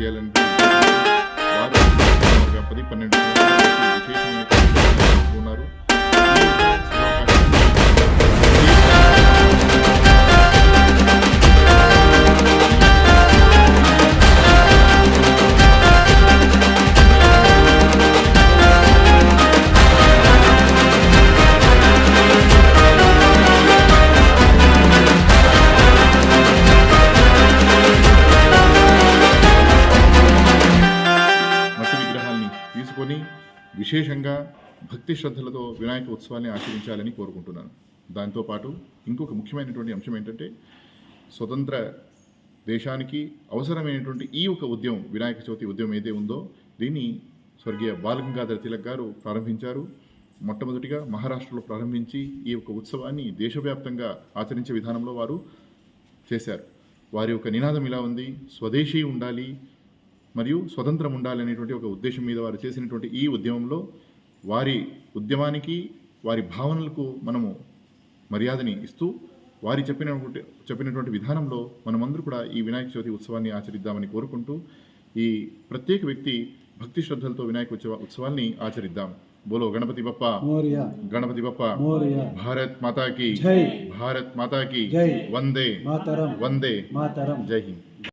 విజయాలను భారత పది పన్నెండు విశేషమైన విశేషంగా భక్తి శ్రద్ధలతో వినాయక ఉత్సవాన్ని ఆచరించాలని కోరుకుంటున్నాను. దాంతోపాటు ఇంకొక ముఖ్యమైనటువంటి అంశం ఏంటంటే స్వతంత్ర దేశానికి అవసరమైనటువంటి ఈ ఒక ఉద్యమం వినాయక చవితి ఉద్యమం ఏదే ఉందో దీన్ని స్వర్గీయ బాలగంగాధర తిలక్ గారు ప్రారంభించారు. మొట్టమొదటిగా మహారాష్ట్రలో ప్రారంభించి ఈ యొక్క ఉత్సవాన్ని దేశవ్యాప్తంగా ఆచరించే విధానంలో వారు చేశారు. వారి యొక్క నినాదం ఇలా ఉంది స్వదేశీ ఉండాలి మరియు స్వతంత్రం ఉండాలి అనేటువంటి ఒక ఉద్దేశం మీద వారు చేసినటువంటి ఈ ఉద్యమంలో వారి ఉద్యమానికి వారి భావనలకు మనము మర్యాదని ఇస్తూ వారి చెప్పినటువంటి చెప్పినటువంటి విధానంలో మనమందరూ కూడా ఈ వినాయక చవితి ఉత్సవాన్ని ఆచరిద్దామని కోరుకుంటూ ఈ ప్రత్యేక వ్యక్తి భక్తి శ్రద్ధలతో వినాయక ఉత్సవ ఉత్సవాన్ని ఆచరిద్దాం. బోలో గణపతి బప్ప. గణపతి బప్ప. భారత్ మాతాకి. భారత్ మాతాకి. వందే. వందే. జై హింద్.